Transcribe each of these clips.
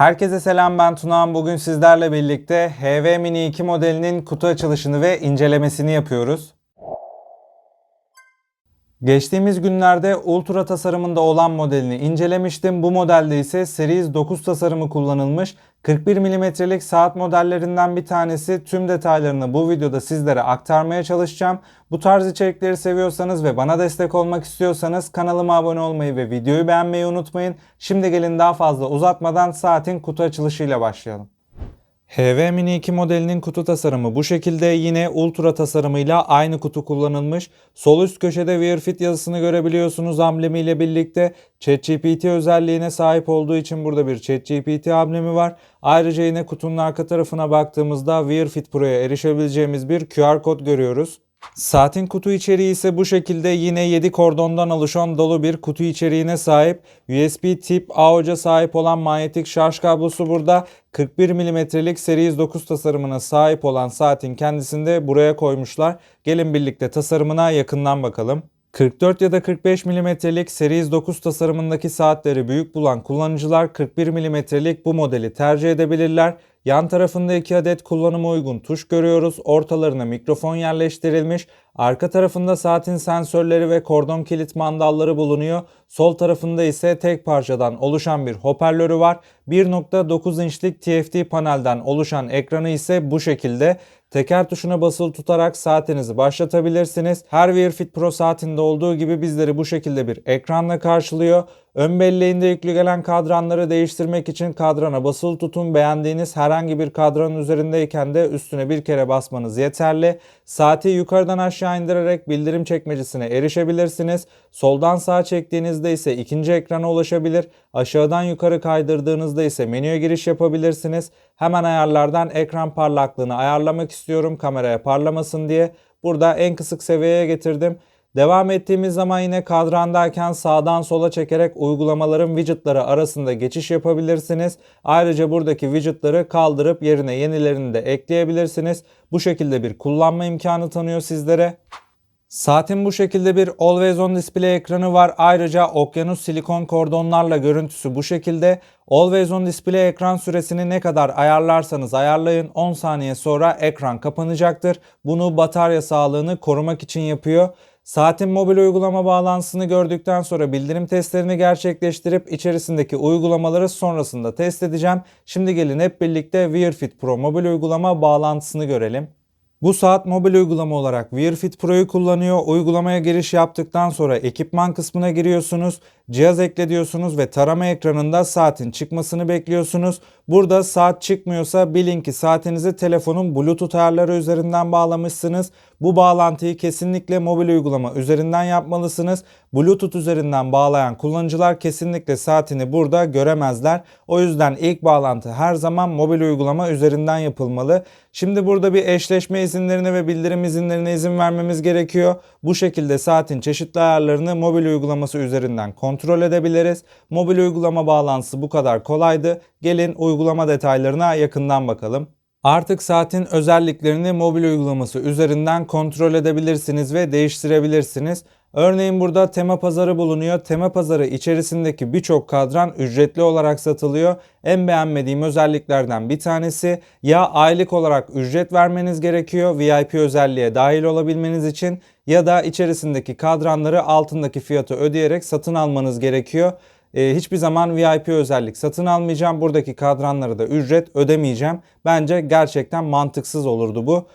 Herkese selam ben Tunağan. Bugün sizlerle birlikte HV Mini 2 modelinin kutu açılışını ve incelemesini yapıyoruz. Geçtiğimiz günlerde Ultra tasarımında olan modelini incelemiştim. Bu modelde ise Series 9 tasarımı kullanılmış. 41 mm'lik saat modellerinden bir tanesi. Tüm detaylarını bu videoda sizlere aktarmaya çalışacağım. Bu tarz içerikleri seviyorsanız ve bana destek olmak istiyorsanız kanalıma abone olmayı ve videoyu beğenmeyi unutmayın. Şimdi gelin daha fazla uzatmadan saatin kutu açılışıyla başlayalım. HV Mini 2 modelinin kutu tasarımı bu şekilde yine Ultra tasarımıyla aynı kutu kullanılmış. Sol üst köşede Wear Fit yazısını görebiliyorsunuz amblemiyle birlikte. ChatGPT özelliğine sahip olduğu için burada bir ChatGPT amblemi var. Ayrıca yine kutunun arka tarafına baktığımızda Wear Fit Pro'ya erişebileceğimiz bir QR kod görüyoruz. Saatin kutu içeriği ise bu şekilde yine 7 kordondan oluşan dolu bir kutu içeriğine sahip. USB tip A uca sahip olan manyetik şarj kablosu burada. 41 mm'lik Series 9 tasarımına sahip olan saatin kendisini de buraya koymuşlar. Gelin birlikte tasarımına yakından bakalım. 44 ya da 45 mm'lik Series 9 tasarımındaki saatleri büyük bulan kullanıcılar 41 mm'lik bu modeli tercih edebilirler. Yan tarafında 2 adet kullanıma uygun tuş görüyoruz. Ortalarına mikrofon yerleştirilmiş. Arka tarafında saatin sensörleri ve kordon kilit mandalları bulunuyor. Sol tarafında ise tek parçadan oluşan bir hoparlörü var. 1.9 inçlik TFT panelden oluşan ekranı ise bu şekilde. Teker tuşuna basılı tutarak saatinizi başlatabilirsiniz. Her Wear Fit Pro saatinde olduğu gibi bizleri bu şekilde bir ekranla karşılıyor. Ön belleğinde yüklü gelen kadranları değiştirmek için kadrana basılı tutun. Beğendiğiniz herhangi bir kadranın üzerindeyken de üstüne bir kere basmanız yeterli. Saati yukarıdan aşağı indirerek bildirim çekmecesine erişebilirsiniz. Soldan sağa çektiğinizde ise ikinci ekrana ulaşabilir. Aşağıdan yukarı kaydırdığınızda ise menüye giriş yapabilirsiniz. Hemen ayarlardan ekran parlaklığını ayarlamak istiyorum kameraya parlamasın diye. Burada en kısık seviyeye getirdim. Devam ettiğimiz zaman yine kadrandayken sağdan sola çekerek uygulamaların widgetları arasında geçiş yapabilirsiniz. Ayrıca buradaki widgetları kaldırıp yerine yenilerini de ekleyebilirsiniz. Bu şekilde bir kullanma imkanı tanıyor sizlere. Saatin bu şekilde bir Always On Display ekranı var. Ayrıca Okyanus silikon kordonlarla görüntüsü bu şekilde. Always On Display ekran süresini ne kadar ayarlarsanız ayarlayın 10 saniye sonra ekran kapanacaktır. Bunu batarya sağlığını korumak için yapıyor. Saatin mobil uygulama bağlantısını gördükten sonra bildirim testlerini gerçekleştirip içerisindeki uygulamaları sonrasında test edeceğim. Şimdi gelin hep birlikte Wear Fit Pro mobil uygulama bağlantısını görelim. Bu saat mobil uygulama olarak Wear Fit Pro'yu kullanıyor. Uygulamaya giriş yaptıktan sonra ekipman kısmına giriyorsunuz. Cihaz ekle diyorsunuz ve tarama ekranında saatin çıkmasını bekliyorsunuz. Burada saat çıkmıyorsa bilin ki saatinizi telefonun Bluetooth ayarları üzerinden bağlamışsınız. Bu bağlantıyı kesinlikle mobil uygulama üzerinden yapmalısınız. Bluetooth üzerinden bağlayan kullanıcılar kesinlikle saatini burada göremezler. O yüzden ilk bağlantı her zaman mobil uygulama üzerinden yapılmalı. Şimdi burada bir eşleşme izinlerine ve bildirim izinlerine izin vermemiz gerekiyor. Bu şekilde saatin çeşitli ayarlarını mobil uygulaması üzerinden kontrol edebiliriz. Mobil uygulama bağlantısı bu kadar kolaydı. Gelin uygulama detaylarına yakından bakalım. Artık saatin özelliklerini mobil uygulaması üzerinden kontrol edebilirsiniz ve değiştirebilirsiniz. Örneğin burada tema pazarı bulunuyor. Tema pazarı içerisindeki birçok kadran ücretli olarak satılıyor. En beğenmediğim özelliklerden bir tanesi ya aylık olarak ücret vermeniz gerekiyor VIP özelliğe dahil olabilmeniz için ya da içerisindeki kadranları altındaki fiyatı ödeyerek satın almanız gerekiyor. Ee, hiçbir zaman VIP özellik satın almayacağım. Buradaki kadranlara da ücret ödemeyeceğim. Bence gerçekten mantıksız olurdu bu.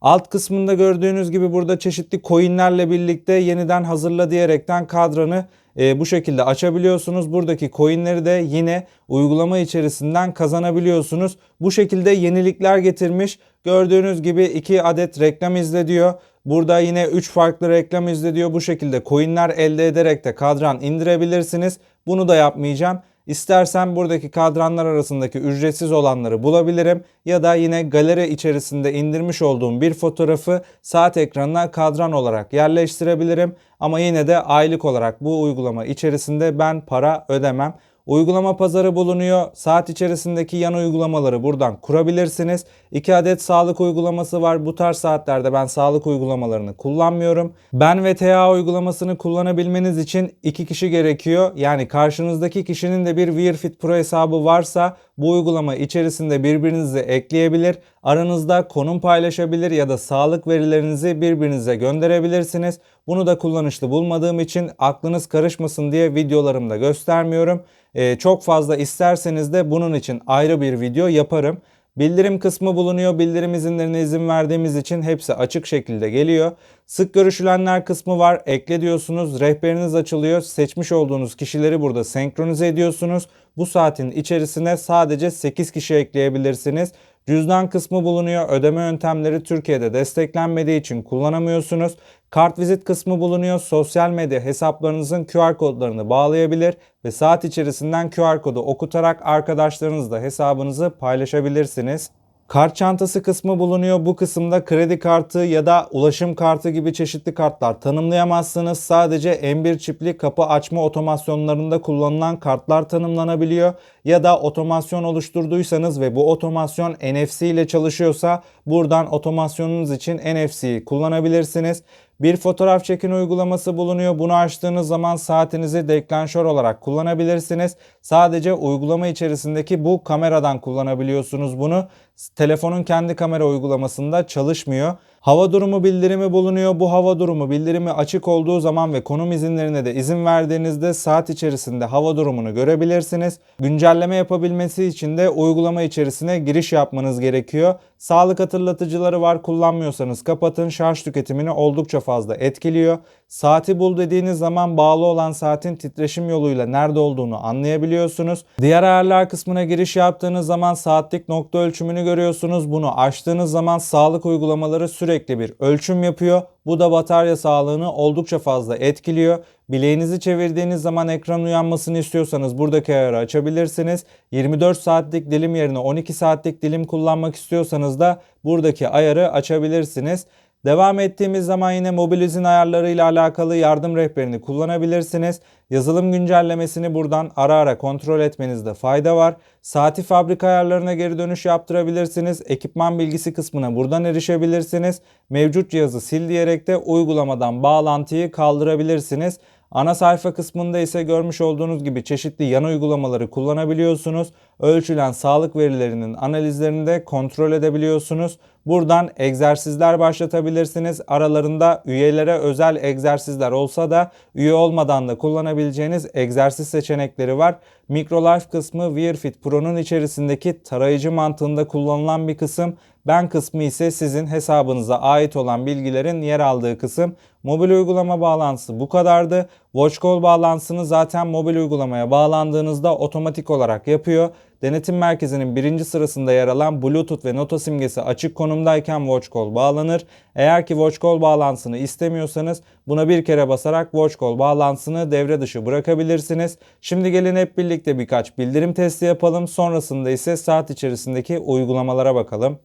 Alt kısmında gördüğünüz gibi burada çeşitli coinlerle birlikte yeniden hazırla diyerekten kadranı e, bu şekilde açabiliyorsunuz. Buradaki coinleri de yine uygulama içerisinden kazanabiliyorsunuz. Bu şekilde yenilikler getirmiş. Gördüğünüz gibi 2 adet reklam izle diyor. Burada yine 3 farklı reklam izle diyor. Bu şekilde coinler elde ederek de kadran indirebilirsiniz. Bunu da yapmayacağım. İstersen buradaki kadranlar arasındaki ücretsiz olanları bulabilirim ya da yine galeri içerisinde indirmiş olduğum bir fotoğrafı saat ekranına kadran olarak yerleştirebilirim. Ama yine de aylık olarak bu uygulama içerisinde ben para ödemem. Uygulama pazarı bulunuyor. Saat içerisindeki yan uygulamaları buradan kurabilirsiniz. 2 adet sağlık uygulaması var. Bu tarz saatlerde ben sağlık uygulamalarını kullanmıyorum. Ben ve TA uygulamasını kullanabilmeniz için 2 kişi gerekiyor. Yani karşınızdaki kişinin de bir Wear Fit Pro hesabı varsa bu uygulama içerisinde birbirinizi ekleyebilir. Aranızda konum paylaşabilir ya da sağlık verilerinizi birbirinize gönderebilirsiniz. Bunu da kullanışlı bulmadığım için aklınız karışmasın diye videolarımda göstermiyorum. Ee, çok fazla isterseniz de bunun için ayrı bir video yaparım. Bildirim kısmı bulunuyor. Bildirim izinlerine izin verdiğimiz için hepsi açık şekilde geliyor. Sık görüşülenler kısmı var. Ekle diyorsunuz. Rehberiniz açılıyor. Seçmiş olduğunuz kişileri burada senkronize ediyorsunuz. Bu saatin içerisine sadece 8 kişi ekleyebilirsiniz. Cüzdan kısmı bulunuyor. Ödeme yöntemleri Türkiye'de desteklenmediği için kullanamıyorsunuz. Kart vizit kısmı bulunuyor. Sosyal medya hesaplarınızın QR kodlarını bağlayabilir ve saat içerisinden QR kodu okutarak arkadaşlarınızla hesabınızı paylaşabilirsiniz. Kart çantası kısmı bulunuyor. Bu kısımda kredi kartı ya da ulaşım kartı gibi çeşitli kartlar tanımlayamazsınız. Sadece M1 çipli kapı açma otomasyonlarında kullanılan kartlar tanımlanabiliyor. Ya da otomasyon oluşturduysanız ve bu otomasyon NFC ile çalışıyorsa buradan otomasyonunuz için NFC'yi kullanabilirsiniz. Bir fotoğraf çekin uygulaması bulunuyor. Bunu açtığınız zaman saatinizi deklanşör olarak kullanabilirsiniz. Sadece uygulama içerisindeki bu kameradan kullanabiliyorsunuz bunu. Telefonun kendi kamera uygulamasında çalışmıyor. Hava durumu bildirimi bulunuyor. Bu hava durumu bildirimi açık olduğu zaman ve konum izinlerine de izin verdiğinizde saat içerisinde hava durumunu görebilirsiniz. Güncelleme yapabilmesi için de uygulama içerisine giriş yapmanız gerekiyor. Sağlık hatırlatıcıları var. Kullanmıyorsanız kapatın. Şarj tüketimini oldukça fazla etkiliyor. Saati bul dediğiniz zaman bağlı olan saatin titreşim yoluyla nerede olduğunu anlayabiliyorsunuz. Diğer ayarlar kısmına giriş yaptığınız zaman saatlik nokta ölçümünü görüyorsunuz. Bunu açtığınız zaman sağlık uygulamaları sürekli bir ölçüm yapıyor. Bu da batarya sağlığını oldukça fazla etkiliyor. Bileğinizi çevirdiğiniz zaman ekran uyanmasını istiyorsanız buradaki ayarı açabilirsiniz. 24 saatlik dilim yerine 12 saatlik dilim kullanmak istiyorsanız da buradaki ayarı açabilirsiniz. Devam ettiğimiz zaman yine mobil izin ayarlarıyla alakalı yardım rehberini kullanabilirsiniz. Yazılım güncellemesini buradan ara ara kontrol etmenizde fayda var. Saati fabrika ayarlarına geri dönüş yaptırabilirsiniz. Ekipman bilgisi kısmına buradan erişebilirsiniz. Mevcut cihazı sil diyerek de uygulamadan bağlantıyı kaldırabilirsiniz. Ana sayfa kısmında ise görmüş olduğunuz gibi çeşitli yan uygulamaları kullanabiliyorsunuz. Ölçülen sağlık verilerinin analizlerini de kontrol edebiliyorsunuz. Buradan egzersizler başlatabilirsiniz. Aralarında üyelere özel egzersizler olsa da üye olmadan da kullanabileceğiniz egzersiz seçenekleri var. Microlife kısmı WearFit Pro'nun içerisindeki tarayıcı mantığında kullanılan bir kısım. Ben kısmı ise sizin hesabınıza ait olan bilgilerin yer aldığı kısım. Mobil uygulama bağlantısı bu kadardı. WatchCall bağlantısını zaten mobil uygulamaya bağlandığınızda otomatik olarak yapıyor. Denetim merkezinin birinci sırasında yer alan Bluetooth ve nota simgesi açık konumdayken WatchCall bağlanır. Eğer ki WatchCall bağlantısını istemiyorsanız buna bir kere basarak WatchCall bağlantısını devre dışı bırakabilirsiniz. Şimdi gelin hep birlikte birkaç bildirim testi yapalım. Sonrasında ise saat içerisindeki uygulamalara bakalım.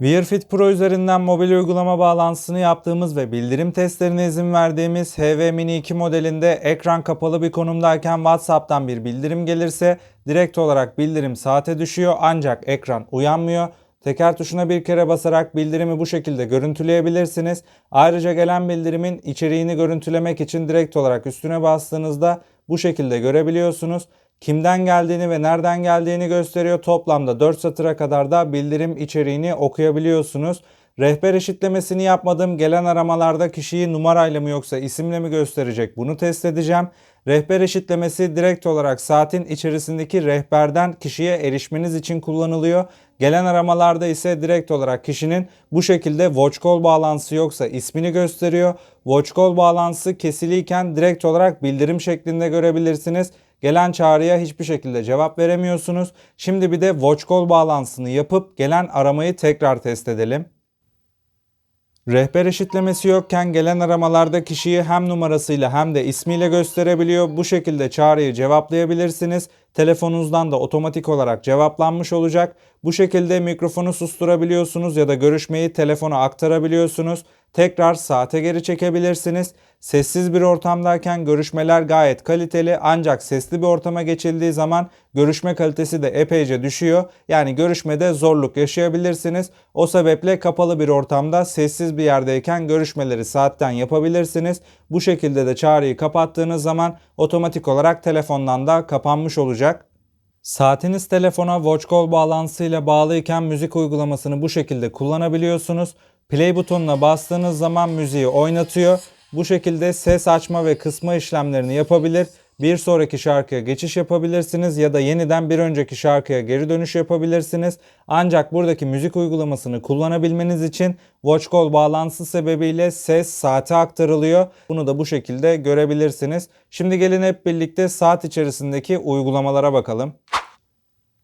WearFit Pro üzerinden mobil uygulama bağlantısını yaptığımız ve bildirim testlerine izin verdiğimiz HV Mini 2 modelinde ekran kapalı bir konumdayken WhatsApp'tan bir bildirim gelirse direkt olarak bildirim saate düşüyor ancak ekran uyanmıyor. Teker tuşuna bir kere basarak bildirimi bu şekilde görüntüleyebilirsiniz. Ayrıca gelen bildirimin içeriğini görüntülemek için direkt olarak üstüne bastığınızda bu şekilde görebiliyorsunuz kimden geldiğini ve nereden geldiğini gösteriyor. Toplamda 4 satıra kadar da bildirim içeriğini okuyabiliyorsunuz. Rehber eşitlemesini yapmadım. Gelen aramalarda kişiyi numarayla mı yoksa isimle mi gösterecek bunu test edeceğim. Rehber eşitlemesi direkt olarak saatin içerisindeki rehberden kişiye erişmeniz için kullanılıyor. Gelen aramalarda ise direkt olarak kişinin bu şekilde watch call bağlantısı yoksa ismini gösteriyor. Watch call bağlantısı kesiliyken direkt olarak bildirim şeklinde görebilirsiniz. Gelen çağrıya hiçbir şekilde cevap veremiyorsunuz. Şimdi bir de watch call bağlantısını yapıp gelen aramayı tekrar test edelim. Rehber eşitlemesi yokken gelen aramalarda kişiyi hem numarasıyla hem de ismiyle gösterebiliyor. Bu şekilde çağrıyı cevaplayabilirsiniz. Telefonunuzdan da otomatik olarak cevaplanmış olacak. Bu şekilde mikrofonu susturabiliyorsunuz ya da görüşmeyi telefona aktarabiliyorsunuz. Tekrar saate geri çekebilirsiniz. Sessiz bir ortamdayken görüşmeler gayet kaliteli ancak sesli bir ortama geçildiği zaman görüşme kalitesi de epeyce düşüyor. Yani görüşmede zorluk yaşayabilirsiniz. O sebeple kapalı bir ortamda sessiz bir yerdeyken görüşmeleri saatten yapabilirsiniz. Bu şekilde de çağrıyı kapattığınız zaman otomatik olarak telefondan da kapanmış olacak. Saatiniz telefona Watch Call bağlantısıyla bağlıyken müzik uygulamasını bu şekilde kullanabiliyorsunuz. Play butonuna bastığınız zaman müziği oynatıyor. Bu şekilde ses açma ve kısma işlemlerini yapabilir. Bir sonraki şarkıya geçiş yapabilirsiniz ya da yeniden bir önceki şarkıya geri dönüş yapabilirsiniz. Ancak buradaki müzik uygulamasını kullanabilmeniz için Watch Call bağlantısı sebebiyle ses saate aktarılıyor. Bunu da bu şekilde görebilirsiniz. Şimdi gelin hep birlikte saat içerisindeki uygulamalara bakalım.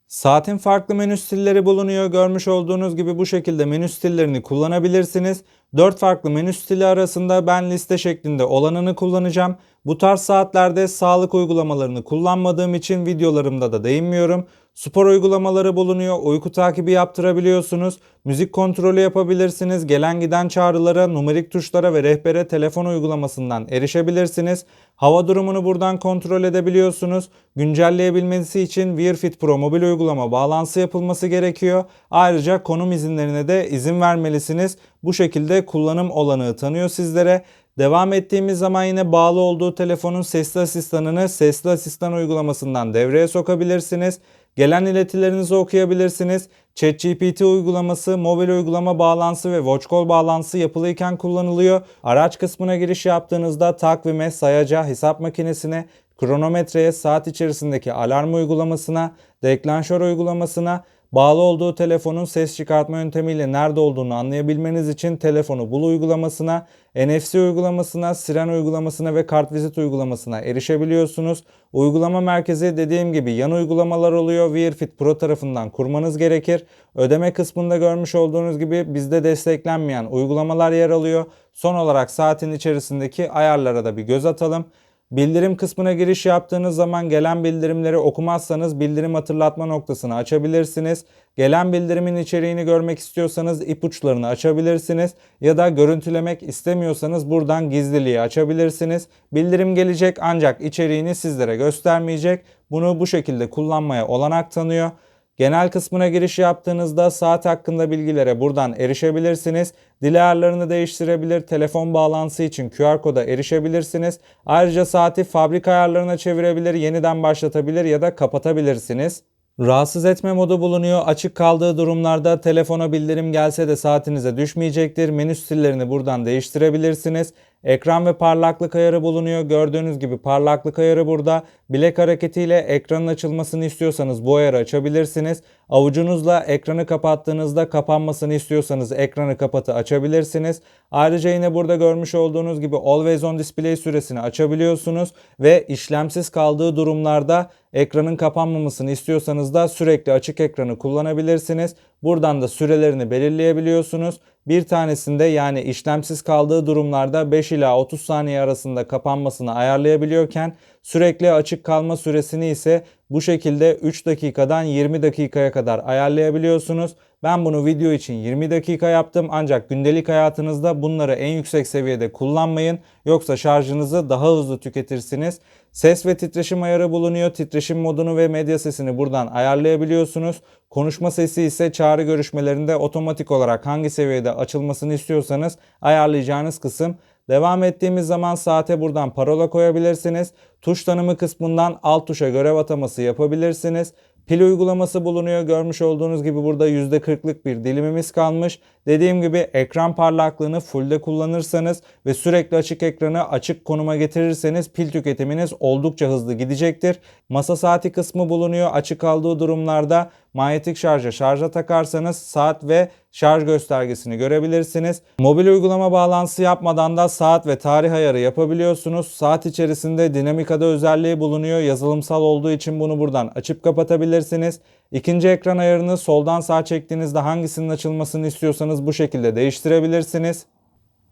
Saatin farklı menü stilleri bulunuyor. Görmüş olduğunuz gibi bu şekilde menü stillerini kullanabilirsiniz. 4 farklı menü stili arasında ben liste şeklinde olanını kullanacağım. Bu tarz saatlerde sağlık uygulamalarını kullanmadığım için videolarımda da değinmiyorum. Spor uygulamaları bulunuyor. Uyku takibi yaptırabiliyorsunuz. Müzik kontrolü yapabilirsiniz. Gelen giden çağrılara, numerik tuşlara ve rehbere telefon uygulamasından erişebilirsiniz. Hava durumunu buradan kontrol edebiliyorsunuz. Güncelleyebilmesi için Wearfit Pro mobil uygulama bağlantısı yapılması gerekiyor. Ayrıca konum izinlerine de izin vermelisiniz. Bu şekilde kullanım olanağı tanıyor sizlere. Devam ettiğimiz zaman yine bağlı olduğu telefonun sesli asistanını sesli asistan uygulamasından devreye sokabilirsiniz. Gelen iletilerinizi okuyabilirsiniz. ChatGPT uygulaması, mobil uygulama bağlantısı ve Watch Call bağlantısı yapılıyken kullanılıyor. Araç kısmına giriş yaptığınızda takvime, sayaca, hesap makinesine, kronometreye, saat içerisindeki alarm uygulamasına, deklanşör uygulamasına, bağlı olduğu telefonun ses çıkartma yöntemiyle nerede olduğunu anlayabilmeniz için telefonu bul uygulamasına, NFC uygulamasına, siren uygulamasına ve kartvizit uygulamasına erişebiliyorsunuz. Uygulama merkezi dediğim gibi yan uygulamalar oluyor. Wearfit Pro tarafından kurmanız gerekir. Ödeme kısmında görmüş olduğunuz gibi bizde desteklenmeyen uygulamalar yer alıyor. Son olarak saatin içerisindeki ayarlara da bir göz atalım. Bildirim kısmına giriş yaptığınız zaman gelen bildirimleri okumazsanız bildirim hatırlatma noktasını açabilirsiniz. Gelen bildirimin içeriğini görmek istiyorsanız ipuçlarını açabilirsiniz ya da görüntülemek istemiyorsanız buradan gizliliği açabilirsiniz. Bildirim gelecek ancak içeriğini sizlere göstermeyecek. Bunu bu şekilde kullanmaya olanak tanıyor. Genel kısmına giriş yaptığınızda saat hakkında bilgilere buradan erişebilirsiniz. Dil ayarlarını değiştirebilir, telefon bağlantısı için QR koda erişebilirsiniz. Ayrıca saati fabrika ayarlarına çevirebilir, yeniden başlatabilir ya da kapatabilirsiniz. Rahatsız etme modu bulunuyor. Açık kaldığı durumlarda telefona bildirim gelse de saatinize düşmeyecektir. Menü stillerini buradan değiştirebilirsiniz. Ekran ve parlaklık ayarı bulunuyor. Gördüğünüz gibi parlaklık ayarı burada. Bilek hareketiyle ekranın açılmasını istiyorsanız bu ayarı açabilirsiniz. Avucunuzla ekranı kapattığınızda kapanmasını istiyorsanız ekranı kapatı açabilirsiniz. Ayrıca yine burada görmüş olduğunuz gibi Always On Display süresini açabiliyorsunuz ve işlemsiz kaldığı durumlarda ekranın kapanmamasını istiyorsanız da sürekli açık ekranı kullanabilirsiniz. Buradan da sürelerini belirleyebiliyorsunuz. Bir tanesinde yani işlemsiz kaldığı durumlarda 5 ila 30 saniye arasında kapanmasını ayarlayabiliyorken sürekli açık kalma süresini ise bu şekilde 3 dakikadan 20 dakikaya kadar ayarlayabiliyorsunuz. Ben bunu video için 20 dakika yaptım ancak gündelik hayatınızda bunları en yüksek seviyede kullanmayın. Yoksa şarjınızı daha hızlı tüketirsiniz. Ses ve titreşim ayarı bulunuyor. Titreşim modunu ve medya sesini buradan ayarlayabiliyorsunuz. Konuşma sesi ise çağrı görüşmelerinde otomatik olarak hangi seviyede açılmasını istiyorsanız ayarlayacağınız kısım. Devam ettiğimiz zaman saate buradan parola koyabilirsiniz. Tuş tanımı kısmından alt tuşa görev ataması yapabilirsiniz. Pil uygulaması bulunuyor. Görmüş olduğunuz gibi burada %40'lık bir dilimimiz kalmış. Dediğim gibi ekran parlaklığını fullde kullanırsanız ve sürekli açık ekranı açık konuma getirirseniz pil tüketiminiz oldukça hızlı gidecektir. Masa saati kısmı bulunuyor. Açık kaldığı durumlarda manyetik şarja şarja takarsanız saat ve şarj göstergesini görebilirsiniz. Mobil uygulama bağlantısı yapmadan da saat ve tarih ayarı yapabiliyorsunuz. Saat içerisinde dinamik ada özelliği bulunuyor. Yazılımsal olduğu için bunu buradan açıp kapatabilirsiniz. İkinci ekran ayarını soldan sağ çektiğinizde hangisinin açılmasını istiyorsanız bu şekilde değiştirebilirsiniz.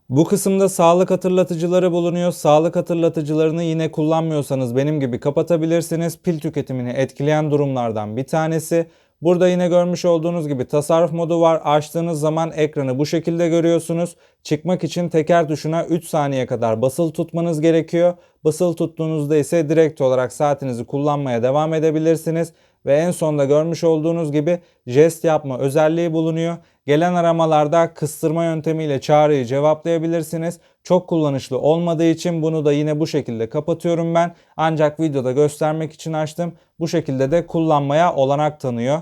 Bu kısımda sağlık hatırlatıcıları bulunuyor. Sağlık hatırlatıcılarını yine kullanmıyorsanız benim gibi kapatabilirsiniz. Pil tüketimini etkileyen durumlardan bir tanesi. Burada yine görmüş olduğunuz gibi tasarruf modu var. Açtığınız zaman ekranı bu şekilde görüyorsunuz. Çıkmak için teker tuşuna 3 saniye kadar basılı tutmanız gerekiyor. Basılı tuttuğunuzda ise direkt olarak saatinizi kullanmaya devam edebilirsiniz. Ve en sonda görmüş olduğunuz gibi jest yapma özelliği bulunuyor. Gelen aramalarda kıstırma yöntemiyle çağrıyı cevaplayabilirsiniz. Çok kullanışlı olmadığı için bunu da yine bu şekilde kapatıyorum ben. Ancak videoda göstermek için açtım. Bu şekilde de kullanmaya olanak tanıyor.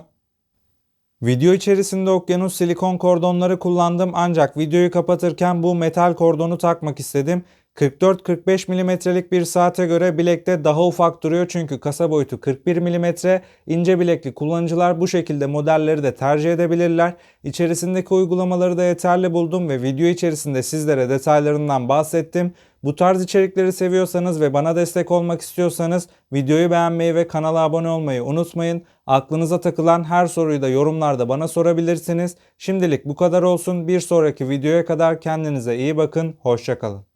Video içerisinde okyanus silikon kordonları kullandım ancak videoyu kapatırken bu metal kordonu takmak istedim. 44-45 milimetrelik bir saate göre bilekte daha ufak duruyor çünkü kasa boyutu 41 milimetre. İnce bilekli kullanıcılar bu şekilde modelleri de tercih edebilirler. İçerisindeki uygulamaları da yeterli buldum ve video içerisinde sizlere detaylarından bahsettim. Bu tarz içerikleri seviyorsanız ve bana destek olmak istiyorsanız videoyu beğenmeyi ve kanala abone olmayı unutmayın. Aklınıza takılan her soruyu da yorumlarda bana sorabilirsiniz. Şimdilik bu kadar olsun. Bir sonraki videoya kadar kendinize iyi bakın. Hoşçakalın.